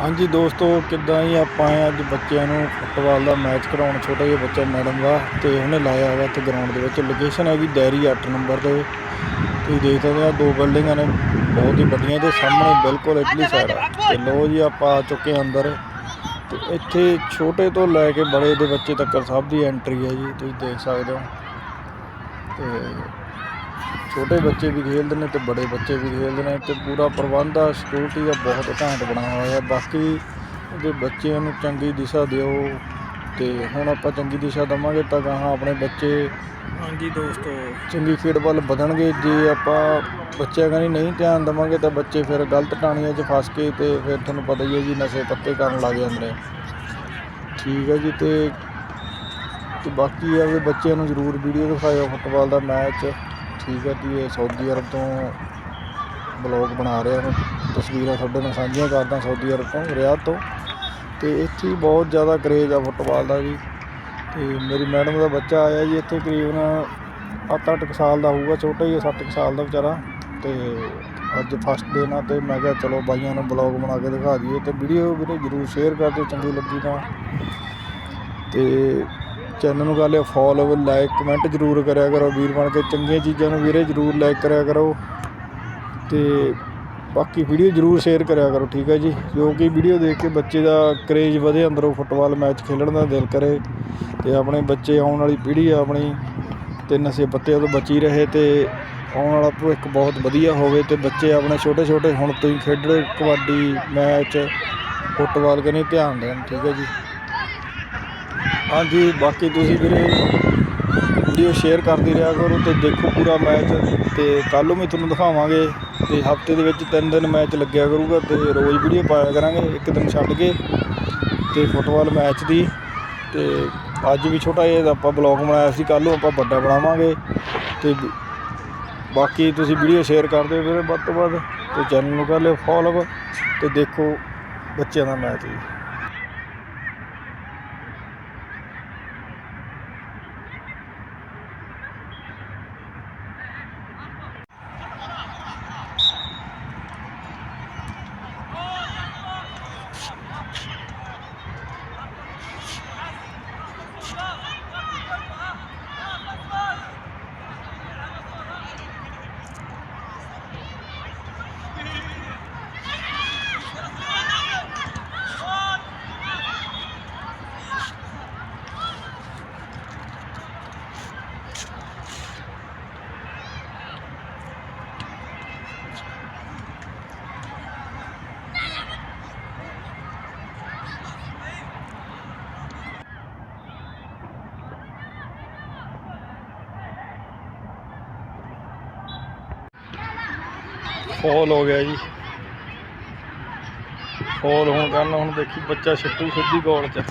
ਹਾਂਜੀ ਦੋਸਤੋ ਕਿੱਦਾਂ ਹੀ ਆਪਾਂ ਆਏ ਅੱਜ ਬੱਚਿਆਂ ਨੂੰ ਫੁੱਟਬਾਲ ਦਾ ਮੈਚ ਕਰਾਉਣ ਛੋਟੇ ਜਿਹੇ ਬੱਚੇ ਮੈਡਮ ਦਾ ਤੇ ਉਹਨੇ ਲਾਇਆ ਹੋਇਆ ਇੱਥੇ ਗਰਾਊਂਡ ਦੇ ਵਿੱਚ। ਲੋਕੇਸ਼ਨ ਹੈਗੀ ਡੈਰੀ 8 ਨੰਬਰ ਤੇ। ਤੁਸੀਂ ਦੇਖ ਸਕਦੇ ਆ ਦੋ ਬਿਲਡਿੰਗਾਂ ਨੇ ਬਹੁਤ ਹੀ ਵੱਡੀਆਂ ਤੇ ਸਾਹਮਣੇ ਬਿਲਕੁਲ ਇਟਲੀ ਸਾਈਡ ਆ। ਤੇ ਲੋ ਜੀ ਆਪਾਂ ਆ ਚੁੱਕੇ ਹਾਂ ਅੰਦਰ। ਤੇ ਇੱਥੇ ਛੋਟੇ ਤੋਂ ਲੈ ਕੇ ਬੜੇ ਦੇ ਬੱਚੇ ਤੱਕ ਸਭ ਦੀ ਐਂਟਰੀ ਹੈ ਜੀ ਤੁਸੀਂ ਦੇਖ ਸਕਦੇ ਹੋ। ਤੇ ਛੋਟੇ ਬੱਚੇ ਵੀ ਖੇਡਦੇ ਨੇ ਤੇ ਬੜੇ ਬੱਚੇ ਵੀ ਖੇਡਦੇ ਨੇ ਤੇ ਪੂਰਾ ਪ੍ਰਬੰਧ ਆ ਸਿਕਿਉਰਿਟੀ ਦਾ ਬਹੁਤ ਘੈਂਟ ਬਣਾਇਆ ਹੋਇਆ ਬਾਕੀ ਇਹਦੇ ਬੱਚਿਆਂ ਨੂੰ ਚੰਗੀ ਦਿਸ਼ਾ ਦਿਓ ਤੇ ਹੁਣ ਆਪਾਂ ਚੰਗੀ ਦਿਸ਼ਾ ਦਵਾਂਗੇ ਤਾਂ ਗਾਹਾਂ ਆਪਣੇ ਬੱਚੇ ਹਾਂਜੀ ਦੋਸਤੋ। ਚੰਗੀ ਖੇਡ ਵੱਲ ਵਧਣਗੇ। ਜੇ ਆਪਾਂ ਬੱਚਿਆਂ ਕਨੀ ਨਹੀਂ ਧਿਆਨ ਦੇਵਾਂਗੇ ਤਾਂ ਬੱਚੇ ਫਿਰ ਗਲਤ ਟਾਣੀਆਂ 'ਚ ਫਸ ਕੇ ਤੇ ਫਿਰ ਤੁਹਾਨੂੰ ਪਤਾ ਹੀ ਹੈ ਜੀ ਨਸ਼ੇ ਪੱਤੇ ਕਰਨ ਲੱਗ ਜਾਂਦੇ ਨੇ। ਠੀਕ ਹੈ ਜੀ ਤੇ ਤੇ ਬਾਕੀ ਆ ਵੀ ਬੱਚਿਆਂ ਨੂੰ ਜ਼ਰੂਰ ਵੀਡੀਓ ਦਿਖਾਇਓ ਫੁੱਟਬਾਲ ਦਾ ਮੈਚ। ਠੀਕ ਹੈ ਜੀ, ਇਹ ਸਾਊਦੀ ਅਰਬ ਤੋਂ ਬਲੌਗ ਬਣਾ ਰਿਹਾ ਮੈਂ ਤਸਵੀਰਾਂ ਤੁਹਾਡੇ ਨਾਲ ਸਾਂਝੀਆਂ ਕਰਦਾ ਸਾਊਦੀ ਅਰਬ ਤੋਂ ਰਿਆਦ ਤੋਂ। ਤੇ ਇੱਥੇ ਬਹੁਤ ਜ਼ਿਆਦਾ ਕਰੇਜ ਆ ਫੁੱਟਬਾਲ ਦਾ ਜੀ। ਤੇ ਮੇਰੀ ਮੈਡਮ ਦਾ ਬੱਚਾ ਆਇਆ ਜੀ, ਇੱਥੇ ਕਰੀਬਨ 7-8 ਸਾਲ ਦਾ ਹੋਊਗਾ, ਛੋਟਾ ਹੀ 7 ਸਾਲ ਦਾ ਵਿਚਾਰਾ। ਤੇ ਅੱਜ ਫਸਟ ਡੇ ਨਾ ਤੇ ਮੈਂ ਕਿਹਾ, ਚਲੋ ਬਾਈਆਂ ਨੂੰ ਬਲੌਗ ਬਣਾ ਕੇ ਦਿਖਾ ਦਈਏ ਤੇ ਵੀਡੀਓ ਵੀਰੇ ਜਰੂਰ ਸ਼ੇਅਰ ਕਰ ਦਿਓ, ਚੰਗੀ ਲੱਗੀ ਤਾਂ। ਤੇ ਚੈਨਲ ਨੂੰ ਕਰ ਲਿਓ ਫੋਲੋ ਲਾਈਕ ਕਮੈਂਟ ਜਰੂਰ ਕਰਿਆ ਕਰੋ ਵੀਰ ਬਣ ਕੇ। ਚੰਗੀਆਂ ਚੀਜ਼ਾਂ ਨੂੰ ਵੀਰੇ ਜਰੂਰ ਲਾਈਕ ਕਰਿਆ ਕਰੋ। ਤੇ ਬਾਕੀ ਵੀਡੀਓ ਜਰੂਰ ਸ਼ੇਅਰ ਕਰਿਆ ਕਰੋ, ਠੀਕ ਹੈ ਜੀ? ਜੋ ਕਿ ਵੀਡੀਓ ਦੇਖ ਕੇ ਬੱਚੇ ਦਾ ਕਰੇਜ ਵਧੇ ਅੰਦਰੋਂ ਫੁੱਟਬਾਲ ਮੈਚ ਖੇਡਣ ਦਾ ਦਿਲ ਕਰੇ। ਤੇ ਆਪਣੇ ਬੱਚੇ ਆਉਣ ਵਾਲੀ ਪੀੜ੍ਹੀ ਆ ਆਪਣੀ, ਤੇ ਨਸ਼ੇ ਪੱਤਿਆਂ ਤੋਂ ਬਚੀ ਰਹੇ ਤੇ ਆਉਣ ਵਾਲਾ ਭਵਿੱਖ ਬਹੁਤ ਵਧੀਆ ਹੋਵੇ ਤੇ ਬੱਚੇ ਆਪਣੇ ਛੋਟੇ ਛੋਟੇ ਹੁਣ ਤੋਂ ਹੀ ਖੇਡਣ ਕਬੱਡੀ ਮੈਚ ਫੁੱਟਬਾਲ ਕਨੀ ਧਿਆਨ ਦੇਣ, ਠੀਕ ਹੈ ਜੀ? ਹਾਂਜੀ, ਬਾਕੀ ਤੁਸੀਂ ਵੀਰੇ ਵੀਡੀਓ ਸ਼ੇਅਰ ਕਰਦੇ ਰਿਹਾ ਕਰੋ ਤੇ ਦੇਖੋ ਪੂਰਾ ਮੈਚ ਤੇ ਕੱਲ੍ਹ ਨੂੰ ਵੀ ਤੁਹਾਨੂੰ ਦਿਖਾਵਾਂਗੇ ਤੇ ਹਫ਼ਤੇ ਦੇ ਵਿੱਚ ਤਿੰਨ ਦਿਨ ਮੈਚ ਲੱਗਿਆ ਕਰੂਗਾ ਤੇ ਰੋਜ਼ ਵੀਡੀਓ ਪਾਇਆ ਕਰਾਂਗੇ, ਇੱਕ ਦਿਨ ਛੱਡ ਕੇ ਤੇ ਫੁੱਟਬਾਲ ਮੈਚ ਦੀ ਤੇ ਅੱਜ ਵੀ ਛੋਟਾ ਜਿਹਾ ਆਪਾਂ ਬਲੌਗ ਬਣਾਇਆ ਸੀ, ਕੱਲ੍ਹ ਨੂੰ ਆਪਾਂ ਵੱਡਾ ਬਣਾਵਾਂਗੇ ਤੇ ਬਾਕੀ ਤੁਸੀਂ ਵੀਡੀਓ ਸ਼ੇਅਰ ਕਰ ਦਿਓ ਵੀਰੇ ਵੱਧ ਤੋਂ ਵੱਧ ਤੇ ਚੈਨਲ ਨੂੰ ਕਰ ਲਿਓ ਫੋਲੋ ਤੇ ਦੇਖੋ ਬੱਚਿਆਂ ਦਾ ਮੈਚ ਜੀ। ਫੋਲ ਹੋ ਗਿਆ ਜੀ। ਫੋਲ ਹੋਣ ਕਾਰਨ ਹੁਣ ਦੇਖੀ ਬੱਚਾ ਛੱਟੂ ਸਿੱਧੀ ਗੋਲ 'ਚ।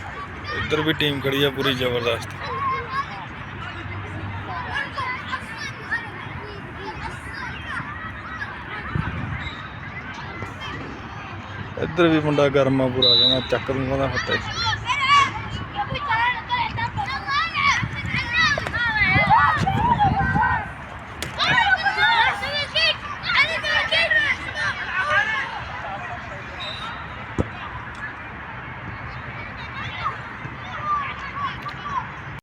ਇੱਧਰ ਵੀ ਟੀਮ ਖੜੀ ਆ ਪੂਰੀ ਜ਼ਬਰਦਸਤ। ਇੱਧਰ ਵੀ ਮੁੰਡਾ ਗਰਮਾ ਪੂਰਾ, ਕਹਿੰਦਾ ਚੱਕ ਦੂੰਗਾ ਦਾ ਫੱਟੇ